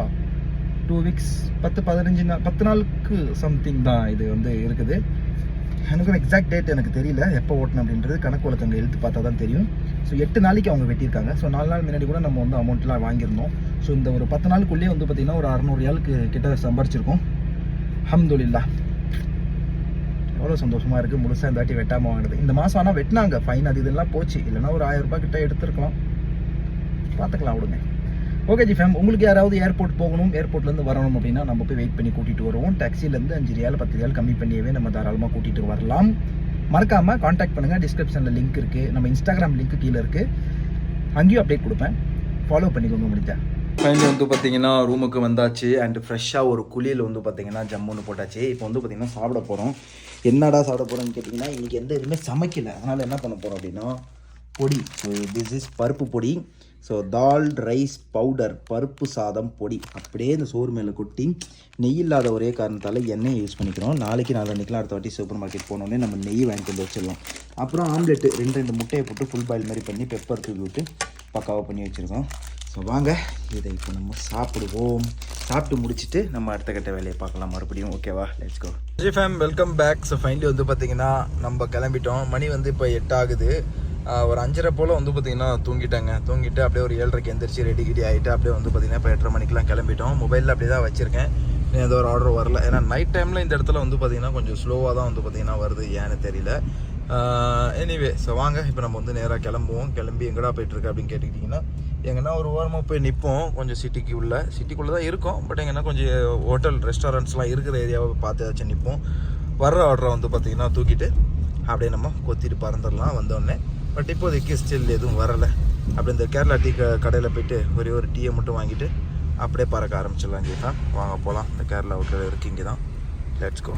S1: டூ வீக்ஸ் பத்து பதினஞ்சு நாள் பத்து நாளுக்கு சம்திங் தான் இது வந்து இருக்குது. எனக்கும் எக்ஸாக்ட் டேட் எனக்கு தெரியல எப்போ ஓட்டணும் அப்படின்றது கணக்கு வழக்கங்க எழுத்து பார்த்தா தான் தெரியும். ஸோ எட்டு நாளைக்கு அவங்க வெட்டியிருக்காங்க. ஸோ நாலு நாள் முன்னாடி கூட நம்ம வந்து அமௌண்ட்லாம் வாங்கியிருந்தோம். ஸோ இந்த ஒரு பத்து நாளுக்குள்ளேயே வந்து பார்த்திங்கன்னா ஒரு அறநூறு ஏழுக்கு கிட்ட சம்பாரிச்சிருக்கோம். அஹமதுல்லா எவ்வளோ சந்தோஷமாக இருக்குது முழுசாக இந்த வாட்டி வெட்டாமல் வாங்கினது. இந்த மாதம் ஆனால் வெட்டினாங்க. ஃபைன் அது இதெல்லாம் போச்சு. இல்லைன்னா ஒரு ஆயிரம் ரூபாய் கிட்ட எடுத்துருக்கலாம். பார்த்துக்கலாம் விடுங்க. ஓகே ஜி ஃபேம் உங்களுக்கு யாராவது ஏர்போர்ட் போகணும் ஏர்போர்ட்லேருந்து வரணும் அப்படின்னா நம்ம போய் வெயிட் பண்ணி கூட்டிகிட்டு வருவோம். டாக்ஸிலேருந்து அஞ்சு ரியால் பத்து ரியால் கம்மி பண்ணியவே நம்ம தாராளமாக கூட்டிகிட்டு வரலாம். மறக்காமல் காண்டாக்ட் பண்ணுங்கள் டிஸ்கிரிப்ஷனில் லிங்க் இருக்குது நம்ம இன்ஸ்டாகிராம் லிங்க் கீழே இருக்குது அங்கேயும் அப்டேட் கொடுப்பேன். ஃபாலோ பண்ணிக்கோங்க முடிஞ்சா. ஃபைனலி வந்து பார்த்தீங்கன்னா ரூமுக்கு வந்தாச்சு. அண்ட் ஃப்ரெஷ்ஷாக ஒரு குளியல் வந்து பார்த்தீங்கன்னா ஜம்முன்னு போட்டாச்சு. இப்போ வந்து பார்த்தீங்கன்னா சாப்பிட போகிறோம் என்னடா சாப்பிட போகிறோம்னு கேட்டிங்கன்னா இன்றைக்கி எந்த எதுவுமே சமைக்கல. அதனால் என்ன பண்ண போகிறோம் அப்படின்னா பொடி. ஸோ திஸ் இஸ் பருப்பு பொடி. ஸோ தால் ரைஸ் பவுடர் பருப்பு சாதம் பொடி. அப்படியே இந்த சோறு மேலே கொட்டி நெய் இல்லாத ஒரே காரணத்தால் எண்ணெயை யூஸ் பண்ணிக்கிறோம். நாளைக்கு நாளைக்குலாம் அடுத்த வாட்டி சூப்பர் மார்க்கெட் போனோடனே நம்ம நெய் வாங்கிட்டு வந்து வச்சிடலாம். அப்புறம் ஆம்லெட்டு ரெண்டு ரெண்டு முட்டையை போட்டு ஃபுல் பாயில் மாதிரி பண்ணி பெப்பர் தூக்கி விட்டு பக்காவாக பண்ணி வச்சுருக்கோம். ஸோ வாங்க இதை இப்போ நம்ம சாப்பிடுவோம். சாப்பிட்டு முடிச்சுட்டு நம்ம அடுத்த கட்ட வேலையை பார்க்கலாம். மறுபடியும் ஓகேவா let's go G fam welcome back so finally வந்து பார்த்தீங்கன்னா நம்ம கிளம்பிட்டோம். மணி வந்து இப்போ எட்டாகுது. ஒரு அஞ்சரை போல் வந்து பார்த்தீங்கன்னா தூங்கிட்டாங்க. தூங்கிட்டு அப்படியே ஒரு ஏழரைக்கு எந்திரிச்சு ரெடி கிடி ஆகிட்டு அப்படியே வந்து பார்த்தீங்கன்னா இப்போ எட்டரை மணிக்கெலாம் கிளம்பிட்டோம். மொபைலில் அப்படியே தான் வச்சுருக்கேன். எந்த ஒரு ஆர்டர் வரல. ஏன்னா நைட் டைமில் இந்த இடத்துல வந்து பார்த்திங்கன்னா கொஞ்சம் ஸ்லோவாக தான் வந்து பார்த்தீங்கன்னா வருது ஏன்னு தெரியல. எனிவே ஸோ வாங்க இப்போ நம்ம வந்து நேராக கிளம்புவோம். கிளம்பி எங்கடா போயிட்டுருக்கு அப்படின்னு கேட்டுக்கிட்டிங்கன்னா எங்கன்னா ஒரு ஓரமாக போய் நிற்போம் கொஞ்சம் சிட்டிக்கு உள்ள. சிட்டிக்குள்ளே தான் இருக்கும். பட் எங்கன்னா கொஞ்சம் ஹோட்டல் ரெஸ்டாரண்ட்ஸ்லாம் இருக்கிற ஏரியாவை பார்த்து ஏதாச்சும் நிற்போம் வர்ற ஆர்டரை வந்து பார்த்திங்கன்னா தூக்கிட்டு அப்படியே நம்ம கொத்திட்டு பறந்துடலாம். வந்தோடனே பட் இப்போதைக்கு ஸ்டில் எதுவும் வரலை. அப்படி இந்த கேரளா டீ க கடையில் போயிட்டு ஒரே ஒரு டீயை மட்டும் வாங்கிட்டு அப்படியே பறக்க ஆரம்பிச்சிடலாம் ஜீஃபா வாங்க போகலாம் இந்த கேரளா ஹோட்டல் இருக்கு இங்கே தான் லெட்ஸ் கோ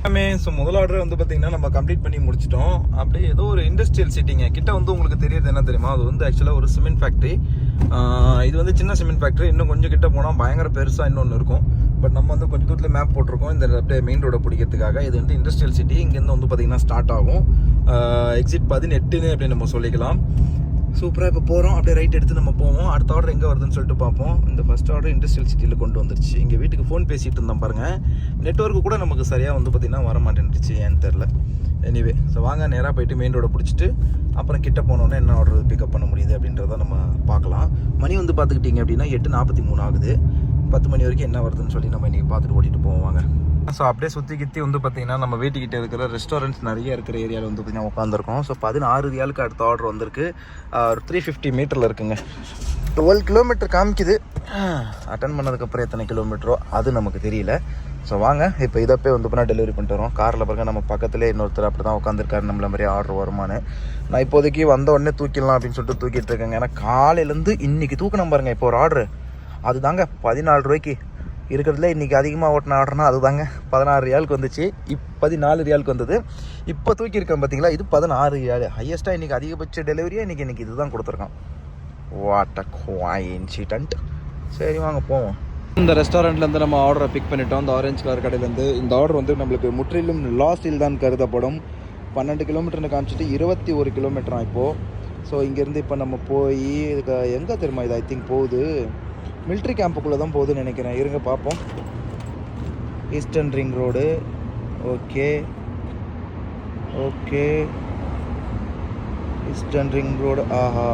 S1: எல்லாமே ஸோ முதல் ஆர்டர் வந்து பார்த்தீங்கன்னா நம்ம கம்ப்ளீட் பண்ணி முடிச்சிட்டோம். அப்படியே ஏதோ ஒரு இண்டஸ்ட்ரியல் சிட்டிங்க கிட்ட வந்து உங்களுக்கு தெரியுது என்ன தெரியுமா? அது வந்து ஆக்சுவலாக ஒரு சிமெண்ட் ஃபேக்ட்ரி இது வந்து சின்ன சிமெண்ட் ஃபேக்ட்ரி இன்னும் கொஞ்சம் கிட்ட போனால் பயங்கர பெருசாக இன்னொன்று இருக்கும். பட் நம்ம வந்து கொஞ்சம் தூரத்தில் மேப் போட்டிருக்கோம். இந்த அப்படியே மெயின் ரோடை பிடிக்கிறதுக்காக. இது வந்து இண்டஸ்ட்ரியல் சிட்டி இங்கேருந்து வந்து பார்த்தீங்கன்னா ஸ்டார்ட் ஆகும். எக்ஸிட் பதினெட்டுன்னு அப்படின்னு நம்ம சொல்லிக்கலாம். சூப்பராக இப்போ போகிறோம் அப்படியே ரைட் எடுத்து நம்ம போவோம். அடுத்த ஆர்டர் எங்கே வருதுன்னு சொல்லிட்டு பார்ப்போம். இந்த ஃபஸ்ட் ஆர்டர் இண்டஸ்ட்ரியல் சிட்டியில் கொண்டு வந்துருச்சு. இங்கே வீட்டுக்கு ஃபோன் பேசிகிட்டு இருந்தோம் பாருங்கள் நெட்ஒர்க்கு கூட நமக்கு சரியாக வந்து பார்த்திங்கன்னா வர மாட்டேன்ருச்சு ஏன்னு தெரில எனிவே ஸோ வாங்க நேராக போயிட்டு மெயின் ரோடை பிடிச்சிட்டு அப்புறம் கிட்ட போனோன்னே என்ன ஆர்டர் பிக்கப் பண்ண முடியுது அப்படின்றத நம்ம பார்க்கலாம். மணி வந்து பார்த்துக்கிட்டிங்க அப்படின்னா எட்டு நாற்பத்தி மூணு ஆகுது. பத்து மணி வரைக்கும் என்ன வருதுன்னு சொல்லி நம்ம இன்றைக்கி பார்த்துட்டு ஓட்டிட்டு போவாங்க ஸோ அப்படியே சுற்றி கித்தி வந்து பார்த்தீங்கன்னா நம்ம வீட்டுக்கிட்ட இருக்கிற ரெஸ்டாரண்ட்ஸ் நிறைய இருக்கிற ஏரியாவில் வந்து பார்த்திங்கன்னா உட்காந்துருக்கோம் ஸோ பதினாறு ரியாலுக்கு அடுத்த ஆர்டர் வந்திருக்கு. Uh, ஒரு த்ரீ ஃபிஃப்டி மீட்டரில் இருக்குங்க. டுவெல் கிலோமீட்டர் காமிக்குது. அட்டன் பண்ணதுக்கப்புறம் எத்தனை கிலோமீட்டரோ அது நமக்கு தெரியல. ஸோ வாங்க இப்போ இதை போய் வந்து பண்ணால் டெலிவரி பண்ணிட்டு வரோம் காரில் பாருங்க நம்ம பக்கத்துலேயே இன்னொருத்தர் அப்படி தான் உட்காந்துருக்காரு நம்மள மாதிரி ஆர்டர் வருமானு நான் இப்போதைக்கு வந்த உடனே தூக்கிடலாம் அப்படின்னு சொல்லிட்டு தூக்கிட்டு இருக்கேங்க. ஏன்னா காலையிலேருந்து இன்னைக்கு தூக்கணும் பாருங்க இப்போ ஒரு ஆர்டர் அதுதாங்க பதினாலு ரூபாய்க்கு இருக்கிறதுல இன்றைக்கி அதிகமாக ஓட்டின ஆர்டர்னா அதுதாங்க. பதினாறு ரியாலுக்கு வந்துச்சு. இப் பதினாலு ரியாலுக்கு வந்தது. இப்போ தூக்கியிருக்கேன் பார்த்தீங்களா இது பதினாறு ரியாலு. ஹையஸ்ட்டாக இன்றைக்கி அதிகபட்ச டெலிவரியாக இன்றைக்கி இன்றைக்கி இதுதான் கொடுத்துருக்கான். வாட் அ கோயின்சிடண்ட் சரி வாங்க போவோம். இந்த ரெஸ்டாரண்ட்லேருந்து நம்ம ஆர்டரை பிக் பண்ணிட்டோம். இந்த ஆரஞ்சு கலர் கடையிலேருந்து. இந்த ஆர்டர் வந்து நம்மளுக்கு முற்றிலும் லாஸ்டில் தான் கருதப்படும். பன்னெண்டு கிலோமீட்டர்னு காமிச்சிட்டு இருபத்தி ஒரு கிலோமீட்டராக இப்போது ஸோ இங்கேருந்து இப்போ நம்ம போய் இதுக்கு எங்கே தெரியுமா இது? ஐ திங்க் போகுது. மிலிட்ரி கேம்புக்குள்ளே தான் போகுதுன்னு நினைக்கிறேன். இருங்க பார்ப்போம். Eastern ring road okay okay eastern ring road ஆஹா.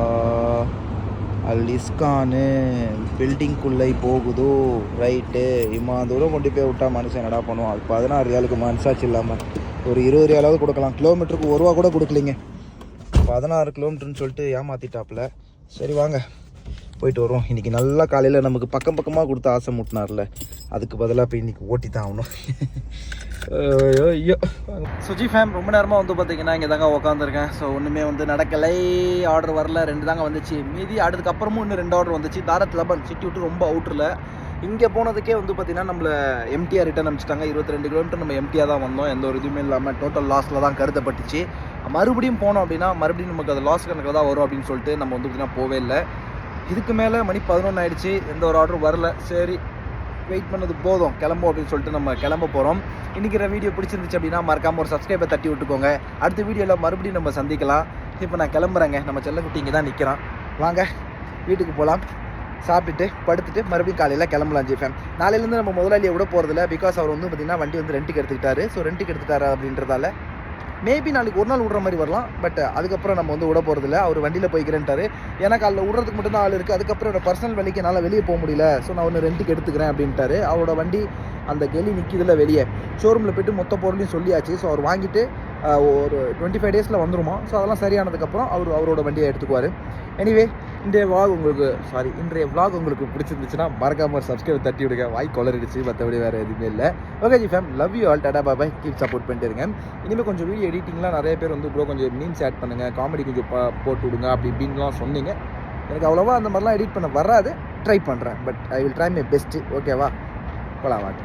S1: அல் இஸ்கானு பில்டிங்குள்ளே போகுதோ? ரைட்டு இம்மா தூரம் கொண்டு போய் விட்டா மனுஷன் என்னடா பண்ணுவான்? அது பதினாறு ரியாலுக்கு மனசாச்சு இல்லாமல் ஒரு இருபது ரியாலாவது கொடுக்கலாம். கிலோமீட்டருக்கு ஒரு ரூபா கூட கொடுக்கலிங்க. பதினாறு கிலோமீட்டர்னு சொல்லிட்டு ஏமாற்றிட்டாப்புல சரி வாங்க. போயிட்டு வருவோம் இன்றைக்கி நல்லா காலையில் நமக்கு பக்கம் பக்கமாக கொடுத்து ஆசை மூட்டினார்ல. அதுக்கு பதிலாக போய் இன்றைக்கி ஓட்டி தான் ஆகணும். ஐயோ சுஜி ஃபேம் ரொம்ப நேரமாக வந்து பார்த்தீங்கன்னா இங்கே தாங்க உட்காந்துருக்கேன் ஸோ ஒன்றுமே வந்து நடக்கலை. ஆர்டர் வரல. ரெண்டு தாங்க வந்துச்சு. மீதி அடுத்துக்கப்புறமும் இன்னும் ரெண்டு ஆர்டர் வந்துச்சு. தாரத் லபன் சிட்டி விட்டு ரொம்ப அவுட்டரில் இங்கே போனதுக்கே வந்து பார்த்தீங்கன்னா நம்மளை எம்டிஆர் ரிட்டர்ன் அனுப்பிச்சிட்டாங்க. இருபத்தி ரெண்டு கிலோமீட்டர் நம்ம எம்டியாக தான் வந்தோம். எந்த ஒரு இதுவுமே இல்லாமல் டோட்டல் லாஸில் தான் கருதப்பட்டுச்சு. மறுபடியும் போனோம் அப்படின்னா மறுபடியும் நமக்கு அது லாஸ் கணக்கில் தான் வரும் அப்படின்னு சொல்லிட்டு நம்ம வந்து பார்த்தீங்கன்னா போவே இல்லை. இதுக்கு மேலே மணி பதினொன்று ஆயிடுச்சு. எந்த ஒரு ஆர்டரும் வரல. சரி வெயிட் பண்ணது போதும். கிளம்பும் அப்படின்னு சொல்லிட்டு நம்ம கிளம்ப போகிறோம் இன்றைக்கிற வீடியோ பிடிச்சிருந்துச்சு அப்படின்னா மறக்காமல் ஒரு சப்ஸ்கிரைபை தட்டி விட்டுக்கோங்க. அடுத்த வீடியோவில் மறுபடியும் நம்ம சந்திக்கலாம். இப்போ நான் கிளம்புறேங்க. நம்ம செல்லக்குட்டி இங்கே தான் நிற்கிறான் வாங்க வீட்டுக்கு போகலாம் சாப்பிட்டுட்டு படுத்துட்டு மறுபடியும் காலையில் கிளம்பலாம் ஜிஃபேம் நாளையிலேருந்து நம்ம முதலாளியை விட போகிறதில்ல பிகாஸ் அவர் வந்து பார்த்திங்கன்னா வண்டி வந்து ரெண்ட்டுக்கு எடுத்துக்கிட்டாரு. ஸோ ரெண்ட்டுக்கு எடுத்துட்டாரு அப்படின்றதால மேபி நாளைக்கு ஒரு நாள் விடுற மாதிரி வரலாம். பட் அதுக்கப்புறம் நம்ம வந்து விட போகிறதில்ல அவர் வண்டியில் போய்க்கிறேன்ட்டாரு. எனக்கு அதில் விடுறதுக்கு மட்டும் தான் ஆள் இருக்குது அதுக்கப்புறம் என்னோட பர்சனல் வேலைக்கு என்னால் வெளியே போக முடியல. ஸோ நான் ஒன்று ரெண்ட்டுக்கு எடுத்துக்கிறேன் அப்படின்ட்டாரு. அவரோட வண்டி அந்த கெலி நிற்கிதில் வெளியே. ஷோரூமில் போய்ட்டு மொத்த பொருளையும் சொல்லியாச்சு. ஸோ அவர் வாங்கிட்டு ஒரு டுவெண்ட்டி ஃபைவ் டேஸில் வந்துருமா. ஸோ அதெல்லாம் சரியானதுக்கப்புறம் அவர் அவரோட வண்டியை எடுத்துக்குவார். எனிவே இன்றைய விளாக் உங்களுக்கு சாரி இன்றைய விளாக் உங்களுக்கு பிடிச்சிருந்துச்சுன்னா மறக்காமல் சப்ஸ்கிரைப் தட்டி விடுங்க. வாய் கொளறிடுச்சு மற்றபடி வேறு எதுவுமே இல்லை. Okay ji fam love you all tata bye bye keep support பண்ணிட்டு இருங்க. இனிமேல் கொஞ்சம் வீடியோ எடிட்டிங்லாம் நிறைய பேர் வந்து ப்ரோ கொஞ்சம் மீன்ஸ் ஆட் பண்ணுங்கள் காமெடி கொஞ்சம் போட்டு விடுங்க. அப்படி இப்படின்லாம் சொன்னீங்க. எனக்கு அவ்வளோவா அந்த மாதிரிலாம் எடிட் பண்ண வராது. ட்ரை பண்ணுறேன் but I will try my best ஓகேவா போகலாம் வாங்க.